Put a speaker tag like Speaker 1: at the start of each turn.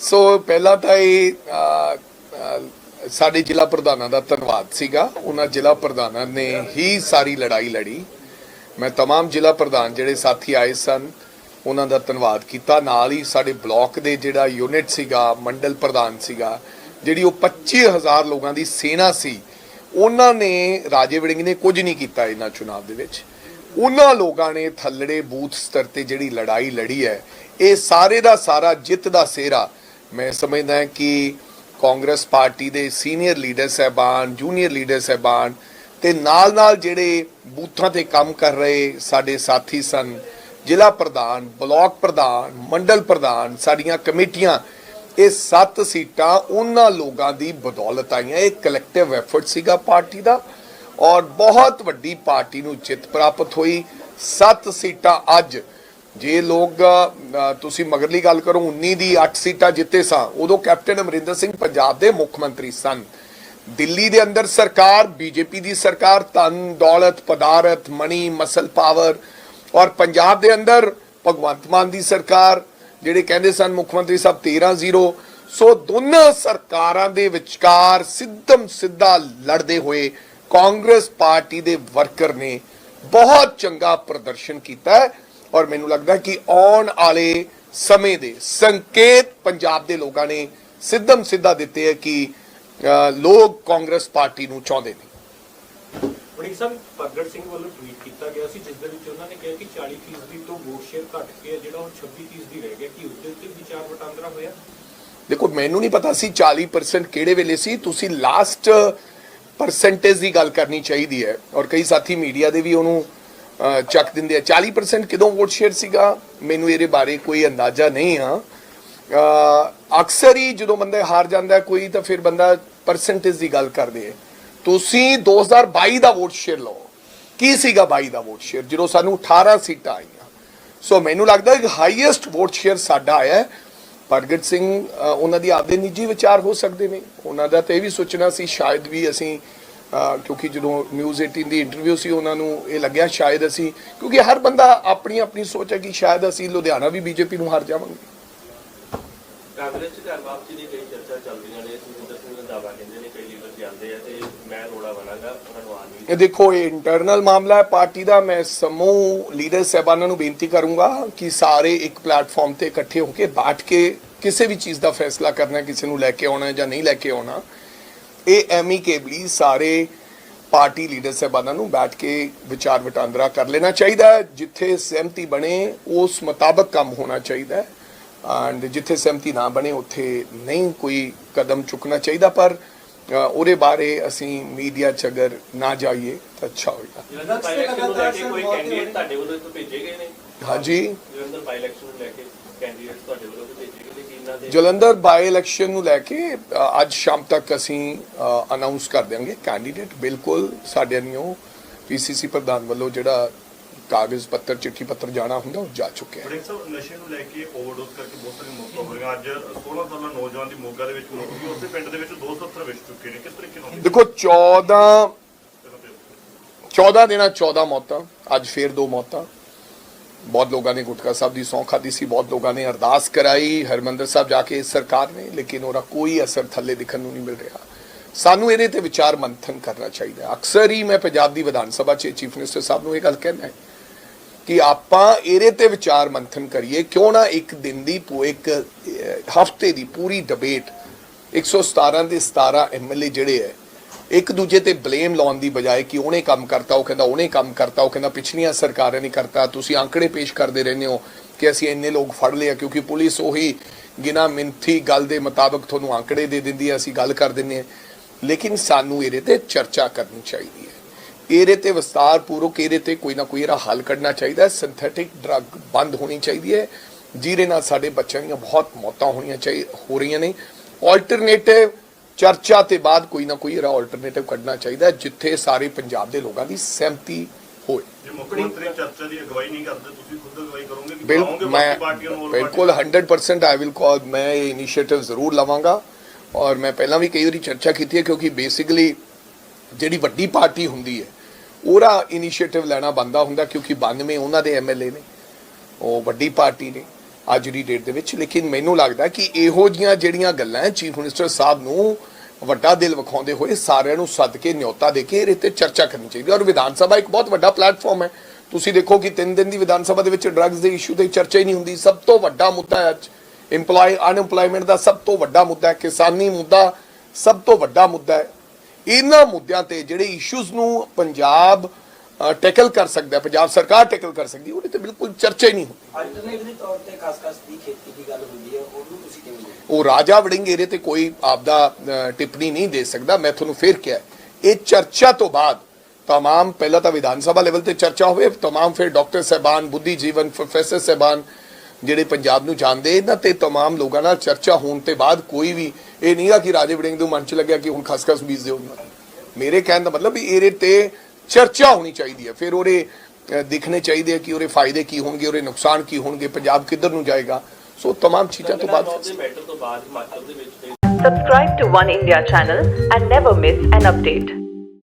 Speaker 1: ਸੋ ਪਹਿਲਾਂ ਤਾਂ ਇਹ ਅ, ਅ, ਸਾਡੇ ਜ਼ਿਲ੍ਹਾ ਪ੍ਰਧਾਨਾਂ ਦਾ ਧੰਨਵਾਦ ਸੀਗਾ ਉਹਨਾਂ ਜ਼ਿਲ੍ਹਾ ਪ੍ਰਧਾਨਾਂ ਨੇ ਹੀ ਸਾਰੀ ਲੜਾਈ ਲੜੀ ਮੈਂ तमाम ਜ਼ਿਲ੍ਹਾ ਪ੍ਰਧਾਨ ਜਿਹੜੇ ਸਾਥੀ ਆਏ ਸਨ ਉਹਨਾਂ ਦਾ ਧੰਨਵਾਦ ਕੀਤਾ ਨਾਲ ਹੀ ਸਾਡੇ ਬਲਾਕ ਦੇ ਜਿਹੜਾ ਯੂਨਿਟ ਸੀਗਾ ਮੰਡਲ ਪ੍ਰਧਾਨ ਸੀਗਾ ਜਿਹੜੀ ਉਹ 25000 ਲੋਕਾਂ ਦੀ ਸੇਨਾ ਸੀ ਉਹਨਾਂ ਨੇ ਰਾਜੇ ਵੜਿੰਗ ਨੇ ਕੁਝ ਨਹੀਂ ਕੀਤਾ ਇਹਨਾਂ ਚੁਣਾਵ ਦੇ ਵਿੱਚ ਉਹਨਾਂ ਲੋਕਾਂ ਨੇ ਥੱਲੜੇ ਬੂਥ ਸਤਰ ਤੇ ਜਿਹੜੀ ਲੜਾਈ ਲੜੀ ਹੈ ਇਹ ਸਾਰੇ ਦਾ ਸਾਰਾ ਜਿੱਤ ਦਾ ਸਿਹਰਾ ਮੈਂ ਸਮਝਦਾ ਹਾਂ ਕਿ ਕਾਂਗਰਸ ਪਾਰਟੀ ਦੇ ਸੀਨੀਅਰ ਲੀਡਰ ਸਹਿਬਾਨ, ਜੂਨੀਅਰ ਲੀਡਰ ਸਹਿਬਾਨ ਤੇ ਨਾਲ ਨਾਲ ਜਿਹੜੇ ਬੂਥਾਂ ਤੇ ਕੰਮ ਕਰ ਰਹੇ ਸਾਡੇ ਸਾਥੀ ਸਨ, ਜ਼ਿਲ੍ਹਾ ਪ੍ਰਧਾਨ, ਬਲਾਕ ਪ੍ਰਧਾਨ, ਮੰਡਲ ਪ੍ਰਧਾਨ, ਸਾਡੀਆਂ ਕਮੇਟੀਆਂ, ਇਹ ਸੱਤ ਸੀਟਾਂ ਉਹਨਾਂ ਲੋਕਾਂ ਦੀ ਬਦੌਲਤ ਆਈਆਂ। ਇਹ ਕਲੈਕਟਿਵ ਐਫਰਟ ਸੀਗਾ ਪਾਰਟੀ ਦਾ ਔਰ ਬਹੁਤ ਵੱਡੀ ਪਾਰਟੀ ਨੂੰ ਜਿੱਤ ਪ੍ਰਾਪਤ ਹੋਈ। ਸੱਤ ਸੀਟਾਂ ਅੱਜ ਜੇ ਲੋਕ ਤੁਸੀਂ ਮਗਰਲੀ ਗੱਲ ਕਰੋ 19 ਦੀ 8 ਸੀਟਾਂ ਜਿੱਤੇ ਸਾਂ, ਉਦੋਂ ਕੈਪਟਨ ਅਮਰਿੰਦਰ ਸਿੰਘ ਪੰਜਾਬ ਦੇ ਮੁੱਖ ਮੰਤਰੀ ਸਨ। ਦਿੱਲੀ ਦੇ ਅੰਦਰ ਸਰਕਾਰ, ਬੀਜੇਪੀ ਦੀ ਸਰਕਾਰ, ਧਨ, ਦੌਲਤ, ਪਦਾਰਥ ਮਣੀ ਮਸਲ ਪਾਵਰ ਔਰ ਪੰਜਾਬ ਦੇ ਅੰਦਰ ਭਗਵੰਤ ਮਾਨ ਦੀ ਸਰਕਾਰ, ਜਿਹੜੇ ਕਹਿੰਦੇ ਸਨ ਮੁੱਖ ਮੰਤਰੀ ਸਾਹਿਬ 13-0 ਸੋ ਦੋਨਾਂ ਸਰਕਾਰਾਂ ਦੇ ਵਿਚਕਾਰ ਸਿੱਧਮ ਸਿੱਧਾ ਲੜਦੇ ਹੋਏ ਕਾਂਗਰਸ ਪਾਰਟੀ ਦੇ ਵਰਕਰ ਨੇ ਬਹੁਤ ਚੰਗਾ ਪ੍ਰਦਰਸ਼ਨ ਕੀਤਾ ਹੈ। ਔਰ ਮੈਨੂੰ ਲੱਗਦਾ ਕਿ ਆਉਣ ਵਾਲੇ ਸਮੇਂ ਦੇ ਸੰਕੇਤ ਪੰਜਾਬ ਦੇ ਲੋਕਾਂ ਨੇ ਸਿੱਧਮ ਸਿੱਧਾ ਦਿੱਤੇ ਹੈ ਕਿ ਲੋਕ ਕਾਂਗਰਸ ਪਾਰਟੀ ਨੂੰ ਚਾਹੁੰਦੇ ਨੇ।
Speaker 2: ਵੜਿੰਗ ਸਾਹਿਬ ਪ੍ਰਗਟ ਸਿੰਘ ਵੱਲੋਂ ਟਵੀਟ ਕੀਤਾ ਗਿਆ ਸੀ ਜਿਸ ਦੇ ਵਿੱਚ ਉਹਨਾਂ ਨੇ ਕਿਹਾ ਕਿ 40% ਤੋਂ ਵੋਟ ਸ਼ੇਅਰ ਘਟ ਕੇ ਹੈ, ਜਿਹੜਾ ਹੁਣ 26% ਰਹਿ ਗਿਆ। ਕਿ ਉਸ ਦੇ ਉੱਤੇ ਵਿਚਾਰ ਵਟਾਂਦਰਾ ਹੋਇਆ?
Speaker 1: ਦੇਖੋ ਮੈਨੂੰ ਨਹੀਂ ਪਤਾ ਸੀ 40% ਕਿਹੜੇ ਵੇਲੇ ਸੀ। ਤੁਸੀਂ ਲਾਸਟ ਪਰਸੈਂਟੇਜ ਦੀ ਗੱਲ ਕਰਨੀ ਚਾਹੀਦੀ ਹੈ। ਔਰ ਕਈ ਸਾਥੀ ਮੀਡੀਆ ਦੇ ਵੀ ਉਹਨੂੰ ਚੱਕ ਦਿੰਦੇ ਆ। 40% ਕਿਦੋਂ ਵੋਟ ਸ਼ੇਅਰ ਸੀਗਾ? ਮੈਨੂੰ ਇਹਦੇ ਬਾਰੇ ਕੋਈ ਅੰਦਾਜ਼ਾ ਨਹੀਂ ਆ। ਅਕਸਰ ਹੀ ਜਦੋਂ ਬੰਦਾ ਹਾਰ ਜਾਂਦਾ ਕੋਈ, ਤਾਂ ਫਿਰ ਬੰਦਾ ਪਰਸੈਂਟੇਜ ਦੀ ਗੱਲ ਕਰਦੇ ਹੈ ਤੁਸੀਂ 2022 ਦਾ ਵੋਟ ਸ਼ੇਅਰ ਲਓ। ਕੀ ਸੀਗਾ 22 ਦਾ ਵੋਟ ਸ਼ੇਅਰ ਜਦੋਂ ਸਾਨੂੰ 18 ਸੀਟਾਂ ਆਈਆਂ। ਸੋ ਮੈਨੂੰ ਲੱਗਦਾ ਕਿ ਹਾਈਐਸਟ ਵੋਟ ਸ਼ੇਅਰ ਸਾਡਾ ਆਇਆ ਹੈ। ਪ੍ਰਗਟ ਸਿੰਘ ਉਹਨਾਂ ਦੀ ਆਪਦੇ ਨਿੱਜੀ ਵਿਚਾਰ ਹੋ ਸਕਦੇ ਨੇ। ਉਹਨਾਂ ਦਾ ਤਾਂ ਇਹ ਵੀ ਸੋਚਣਾ ਸੀ, ਸ਼ਾਇਦ ਵੀ ਅਸੀਂ ਕਿਉਂਕਿ ਜਦੋਂ ਨਿਊਜ਼ 18 ਦੀ ਇੰਟਰਵਿਊ ਸੀ ਉਹਨਾਂ ਨੂੰ ਇਹ ਲੱਗਿਆ ਸ਼ਾਇਦ ਅਸੀਂ ਕਿਉਂਕਿ ਹਰ ਬੰਦਾ ਆਪਣੀ ਆਪਣੀ ਸੋਚ ਹੈ ਕਿ ਸ਼ਾਇਦ ਅਸੀਂ ਲੁਧਿਆਣਾ ਵੀ ਬੀਜੇਪੀ ਨੂੰ ਹਾਰ ਜਾਵਾਂਗੇ।
Speaker 3: ਕਾਂਗਰਸ ਚ ਘਰ ਵਾਪਸੀ ਦੀ ਕਈ ਚਰਚਾ ਚੱਲ ਰਹੀਆਂ ਨੇ ਸੁਖਿੰਦਰ ਸਿੰਘ ਰੰਧਾਵਾ ਕਹਿੰਦੇ ਨੇ ਕਈ ਲੀਡਰ ਜਾਂਦੇ ਆ ਤੇ ਮੈਂ ਰੋੜਾ ਬਣਾਗਾ ਉਹਨਾਂ ਨੂੰ ਆਉਣ ਨਹੀਂ
Speaker 1: ਇਹ ਦੇਖੋ ਇਹ ਇੰਟਰਨਲ ਮਾਮਲਾ ਹੈ ਪਾਰਟੀ ਦਾ ਮੈਂ ਸਮੂਹ ਲੀਡਰ ਸਹਿਬਾਨਾਂ ਨੂੰ ਬੇਨਤੀ ਕਰੂੰਗਾ ਕਿ ਸਾਰੇ ਇੱਕ ਪਲੇਟਫਾਰਮ ਤੇ ਇਕੱਠੇ ਹੋ ਕੇ ਬੈਠ ਕੇ ਕਿਸੇ ਵੀ ਚੀਜ਼ ਦਾ ਫੈਸਲਾ ਕਰਨਾ ਕਿਸੇ ਨੂੰ ਲੈ ਕੇ ਆਉਣਾ ਹੈ ਜਾਂ ਨਹੀਂ ਲੈ ਕੇ ਆਉਣਾ। ਇਹ ਐਮੀਕੇਬਲੀ ਸਾਰੇ ਪਾਰਟੀ ਲੀਡਰ ਸਹਿਬਾਨਾਂ ਨੂੰ ਬੈਠ ਕੇ ਵਿਚਾਰ ਵਟਾਂਦਰਾ ਕਰ ਲੈਣਾ ਚਾਹੀਦਾ ਹੈ। ਜਿੱਥੇ ਸਹਿਮਤੀ ਬਣੇ ਉਸ ਮੁਤਾਬਕ ਕੰਮ ਹੋਣਾ ਚਾਹੀਦਾ ਹੈ। ਐਂਡ ਜਿੱਥੇ ਸਹਿਮਤੀ ਨਾ ਬਣੇ ਉੱਥੇ ਨਹੀਂ ਕੋਈ ਕਦਮ ਚੁੱਕਣਾ ਚਾਹੀਦਾ। ਪਰ ਉਹਦੇ ਬਾਰੇ ਅਸੀਂ ਮੀਡੀਆ 'ਚ ਅਗਰ ਨਾ ਜਾਈਏ ਤਾਂ ਅੱਛਾ ਹੋਏਗਾ।
Speaker 3: ਜਲੰਧਰ ਬਾਈ ਇਲੈਕਸ਼ਨ ਨੂੰ ਲੈ ਕੇ ਕੋਈ ਕੈਂਡੀਡੇਟ ਤੁਹਾਡੇ ਵੱਲੋਂ ਇੱਥੋਂ ਭੇਜੇ ਗਏ ਨੇ?
Speaker 1: ਹਾਂਜੀ।
Speaker 3: ਜਲੰਧਰ ਬਾਈ ਇਲੈਕਸ਼ਨ ਨੂੰ ਲੈ ਕੇ ਕੈਂਡੀਡੇਟ ਤੁਹਾਡੇ ਵੱਲੋਂ ਕੋਈ ਭੇਜੇ ਗਏ ਨੇ ਕਿ ਇਹਨਾਂ ਦੇ
Speaker 1: ਜਲੰਧਰ ਬਾਈ ਇਲੈਕਸ਼ਨ ਨੂੰ ਲੈ ਕੇ ਅੱਜ ਸ਼ਾਮ ਤੱਕ ਅਸੀਂ ਅਨਾਉਂਸ ਕਰ ਦਿਆਂਗੇ ਕੈਂਡੀਡੇਟ ਬਿਲਕੁਲ ਸਾਡੇ ਨਿਓ ਪੀਸੀਸੀ ਪ੍ਰਧਾਨ ਵੱਲੋਂ ਜਿਹੜਾ ਕਾਗਜ਼ ਪੱਤਰ ਚਿੱਠੀ ਪੱਤਰ ਜਾਣਾ ਹੁੰਦਾ ਉਹ ਜਾ ਚੁੱਕਿਆ ਹੈ।
Speaker 4: ਬ੍ਰਿਕਸ ਨਸ਼ੇ ਨੂੰ ਲੈ ਕੇ ਓਵਰਡੋਜ਼ ਕਰਕੇ ਬਹੁਤ ਸਾਰੀਆਂ ਮੌਤਾਂ ਹੋ ਰਹੀਆਂ ਅੱਜ 16 ਸਾਲਾਂ ਨੌਜਵਾਨ ਦੀ ਮੋਗਾ ਦੇ ਵਿੱਚ ਮੌਤ ਹੋਈ। ਉਸੇ ਪਿੰਡ ਦੇ ਵਿੱਚ 270 ਵਿਛ ਚੁੱਕੇ ਨੇ। ਕਿਸ ਤਰੀਕੇ ਨਾਲ?
Speaker 1: ਦੇਖੋ 14 14 ਦਿਨਾਂ 14 ਮੌਤਾਂ ਅੱਜ ਫੇਰ ਦੋ ਮੌਤਾਂ। ਬਹੁਤ ਲੋਕਾਂ ਨੇ ਗੁਟਕਾ ਸਾਹਿਬ ਦੀ ਸੌਂ ਖਾਦੀ ਸੀ ਬਹੁਤ ਲੋਕਾਂ ਨੇ ਅਰਦਾਸ ਕਰਾਈ ਹਰਮੰਦਰ ਸਾਹਿਬ ਜਾ ਕੇ ਸਰਕਾਰ ਨੇ ਲੇਕਿਨ ਉਹਦਾ ਕੋਈ ਅਸਰ ਥੱਲੇ ਦਿਖਣ ਨੂੰ ਨਹੀਂ ਮਿਲ ਰਿਹਾ ਸਾਨੂੰ ਇਹਦੇ ਤੇ ਵਿਚਾਰ ਮੰਥਨ ਕਰਨਾ ਚਾਹੀਦਾ ਅਕਸਰ ਹੀ ਮੈਂ ਪੰਜਾਬ ਦੀ ਵਿਧਾਨ ਸਭਾ 'ਚ ਚੀਫ ਮਿਨਿਸਟਰ ਸਾਹਿਬ ਨੂੰ ਇਹ ਗੱਲ ਕਹਿਣਾ ਹੈ ਕਿ ਆਪਾਂ ਇਹਦੇ ਤੇ ਵਿਚਾਰ ਮੰਥਨ ਕਰੀਏ ਕਿਉਂ ਨਾ ਇੱਕ ਦਿਨ ਦੀ ਇੱਕ ਹਫ਼ਤੇ ਦੀ ਪੂਰੀ ਡਿਬੇਟ 117 ਦੇ 17 ਐਮਐਲਏ ਜਿਹੜੇ ਹੈ ਇੱਕ ਦੂਜੇ ਤੇ ਬਲੇਮ ਲਾਉਣ ਦੀ ਬਜਾਏ ਕਿ ਉਹਨੇ ਕੰਮ ਕਰਤਾ, ਉਹ ਕਹਿੰਦਾ ਉਹਨੇ ਕੰਮ ਕਰਤਾ, ਉਹ ਕਹਿੰਦਾ ਪਿਛਲੀਆਂ ਸਰਕਾਰਾਂ ਨੇ ਕਰਤਾ, ਤੁਸੀਂ ਆંકੜੇ ਪੇਸ਼ ਕਰਦੇ ਰਹਿੰਦੇ ਹੋ ਕਿ ਅਸੀਂ ਇੰਨੇ ਲੋਕ ਫੜ ਲਿਆ ਕਿਉਂਕਿ ਪੁਲਿਸ ਉਹੀ ਗਿਨਾ ਮਿੰਥੀ ਗੱਲ ਦੇ ਮੁਤਾਬਕ ਤੁਹਾਨੂੰ ਆંકੜੇ ਦੇ ਦਿੰਦੀ ਹੈ, ਅਸੀਂ ਗੱਲ ਕਰ ਦਿੰਦੇ ਹਾਂ। ਲੇਕਿਨ ਸਾਨੂੰ ਇਹਦੇ ਤੇ ਚਰਚਾ ਕਰਨੀ ਚਾਹੀਦੀ ਹੈ। ਇਹਦੇ ਤੇ ਵਿਸਤਾਰ ਪੂਰਵਕ ਇਹਦੇ ਤੇ ਕੋਈ ਨਾ ਕੋਈ ਇਹਦਾ ਹੱਲ ਕੱਢਣਾ ਚਾਹੀਦਾ ਹੈ। ਸਿੰਥੈਟਿਕ ਡਰੱਗ ਬੰਦ ਹੋਣੀ ਚਾਹੀਦੀ ਹੈ। ਜਿਹਦੇ ਨਾਲ ਸਾਡੇ ਬੱਚਿਆਂ ਦੀਆਂ ਬਹੁਤ ਮੌਤਾਂ ਹੋਣੀਆਂ ਚਾਹੀ, ਹੋ ਰਹੀਆਂ ਨੇ। ਆਲਟਰਨੇਟਿਵ ਚਰਚਾ ਤੇ ਬਾਅਦ ਕੋਈ ਨਾ ਕੋਈ ਇਹਦਾ ਆਲਟਰਨੇਟਿਵ ਕੱਢਣਾ ਚਾਹੀਦਾ ਜਿੱਥੇ ਸਾਰੇ ਪੰਜਾਬ ਦੇ ਲੋਕਾਂ ਦੀ ਸਹਿਮਤੀ ਹੋਏ।
Speaker 4: ਜੇ ਮੁੱਖ ਮੰਤਰੀ ਚਰਚਾ ਦੀ ਅਗਵਾਈ ਨਹੀਂ ਕਰਦੇ ਤੁਸੀਂ ਖੁਦ ਅਗਵਾਈ ਕਰੋਗੇ ਕਿ
Speaker 1: ਬਿਲਕੁਲ ਮੈਂ ਬਿਲਕੁਲ 100% ਆਈ ਵਿਲ ਕਾਲ ਮੈਂ ਇਹ ਇਨੀਸ਼ੀਏਟਿਵ ਜ਼ਰੂਰ ਲਵਾਂਗਾ। ਔਰ ਮੈਂ ਪਹਿਲਾਂ ਵੀ ਕਈ ਵਾਰੀ ਚਰਚਾ ਕੀਤੀ ਹੈ ਕਿਉਂਕਿ ਬੇਸਿਕਲੀ ਜਿਹੜੀ ਵੱਡੀ ਪਾਰਟੀ ਹੁੰਦੀ ਹੈ ਉਹਦਾ ਇਨੀਸ਼ੀਏਟਿਵ ਲੈਣਾ ਬੰਦਾ ਹੁੰਦਾ ਕਿਉਂਕਿ 92 ਉਹਨਾਂ ਦੇ ਐਮਐਲਏ ਨੇ ਉਹ ਵੱਡੀ ਪਾਰਟੀ ਨੇ ਅੱਜ ਦੀ ਡੇਟ ਦੇ ਵਿੱਚ। ਲੇਕਿਨ ਮੈਨੂੰ ਲੱਗਦਾ ਕਿ ਇਹੋ ਜੀਆਂ ਜਿਹੜੀਆਂ ਗੱਲਾਂ ਚੀਫ ਮਿਨਿਸਟਰ ਸਾਹਿਬ ਨੂੰ ਵੱਡਾ ਦਿਲ ਵਿਖਾਉਂਦੇ ਹੋਏ ਸਾਰਿਆਂ ਨੂੰ ਸੱਦ ਕੇ ਨਿਯੋਤਾ ਦੇ ਕੇ ਇਹਦੇ ਤੇ ਚਰਚਾ ਕਰਨੀ ਚਾਹੀਦੀ ਹੈ। ਔਰ ਵਿਧਾਨ ਸਭਾ ਇੱਕ ਬਹੁਤ ਵੱਡਾ ਪਲੇਟਫਾਰਮ ਹੈ। ਤੁਸੀਂ ਦੇਖੋ ਕਿ ਤਿੰਨ ਦਿਨ ਦੀ ਵਿਧਾਨ ਸਭਾ ਦੇ ਵਿੱਚ ਡਰੱਗਸ ਦੇ ਇਸ਼ੂ ਤੇ ਚਰਚਾ ਹੀ ਨਹੀਂ ਹੁੰਦੀ। ਸਭ ਤੋਂ ਵੱਡਾ ਮੁੱਦਾ ਹੈ ਅੱਜ ਅਨਐਮਪਲੋਇਮੈਂਟ ਦਾ ਸਭ ਤੋਂ ਵੱਡਾ ਮੁੱਦਾ ਹੈ, ਕਿਸਾਨੀ ਮੁੱਦਾ ਸਭ ਤੋਂ ਵੱਡਾ ਮੁੱਦਾ ਹੈ। ਇਹਨਾਂ ਮੁੱਦਿਆਂ ਤੇ ਜਿਹੜੇ ਇਸ਼ੂਜ਼ ਨੂੰ ਪੰਜਾਬ ਟੈਕਲ ਕਰ ਸਕਦਾ ਪੰਜਾਬ ਸਰਕਾਰ ਟੈਕਲ ਕਰ ਸਕਦੀ ਉਹਦੇ ਤੇ ਬਿਲਕੁਲ ਚਰਚਾ ਹੀ ਨਹੀਂ ਹੁੰਦੀ।
Speaker 5: ਅਲਟਰਨੇਟਿਵ ਦੇ ਤੌਰ ਤੇ ਖਸਖਸ ਦੀ ਖੇਤੀ ਦੀ ਗੱਲ ਹੁੰਦੀ ਹੈ, ਉਹਨੂੰ ਤੁਸੀਂ ਕਿਵੇਂ
Speaker 1: ਉਹ ਰਾਜਾ ਵੜਿੰਗ ਇਹਦੇ ਤੇ ਕੋਈ ਆਪਦਾ ਅ, ਟਿੱਪਣੀ ਨਹੀਂ ਦੇ ਸਕਦਾ ਮੈਂ ਤੁਹਾਨੂੰ ਫੇਰ ਕਿਹਾ ਇਹ ਚਰਚਾ ਤੋਂ ਬਾਅਦ तमाम ਪਹਿਲਾਂ ਤਾਂ ਵਿਧਾਨ ਸਭਾ ਲੈਵਲ ਤੇ ਚਰਚਾ ਹੋਵੇ तमाम ਫਿਰ ਡਾਕਟਰ ਸਹਿਬਾਨ ਬੁੱਧੀ ਜੀਵਨ ਪ੍ਰੋਫੈਸਰ ਸਹਿਬਾਨ ਜਿਹੜੇ ਪੰਜਾਬ ਨੂੰ ਜਾਣਦੇ ਇਹਨਾਂ ਤੇ तमाम ਲੋਕਾਂ ਨਾਲ ਚਰਚਾ ਹੋਣ ਤੇ ਬਾਅਦ ਕੋਈ ਵੀ ਇਹ ਨਹੀਂਗਾ ਕਿ ਰਾਜੇ ਵੜਿੰਗ ਨੂੰ ਮਨ ਚ ਲੱਗਿਆ ਕਿ ਹੁਣ ਖਸਖਸ ਬੀਜ ਦਿਓ ਮੇਰੇ ਕਹਿਣ ਦਾ ਮਤਲਬ ਵੀ ਇਹਦੇ ਤੇ ਚਰਚਾ ਹੋਣੀ ਚਾਹੀਦੀ ਹੈ ਫਿਰ ਉਹਦੇ ਅ, ਦਿਖਣੇ ਚਾਹੀਦੇ ਆ ਕਿ ਉਹਦੇ ਫਾਇਦੇ ਕੀ ਹੋਣਗੇ ਉਹਦੇ ਨੁਕਸਾਨ ਕੀ ਹੋਣਗੇ ਪੰਜਾਬ ਕਿੱਧਰ ਨੂੰ ਜਾਏਗਾ ਸੋ तमाम ਚੀਜ਼ਾਂ ਤੋਂ ਬਾਅਦ
Speaker 3: ਦੇ ਮੈਟਰ ਤੋਂ ਬਾਅਦ ਹਿਮਾਚਲ ਦੇ ਵਿੱਚ
Speaker 6: Subscribe to One India channel and never miss an update.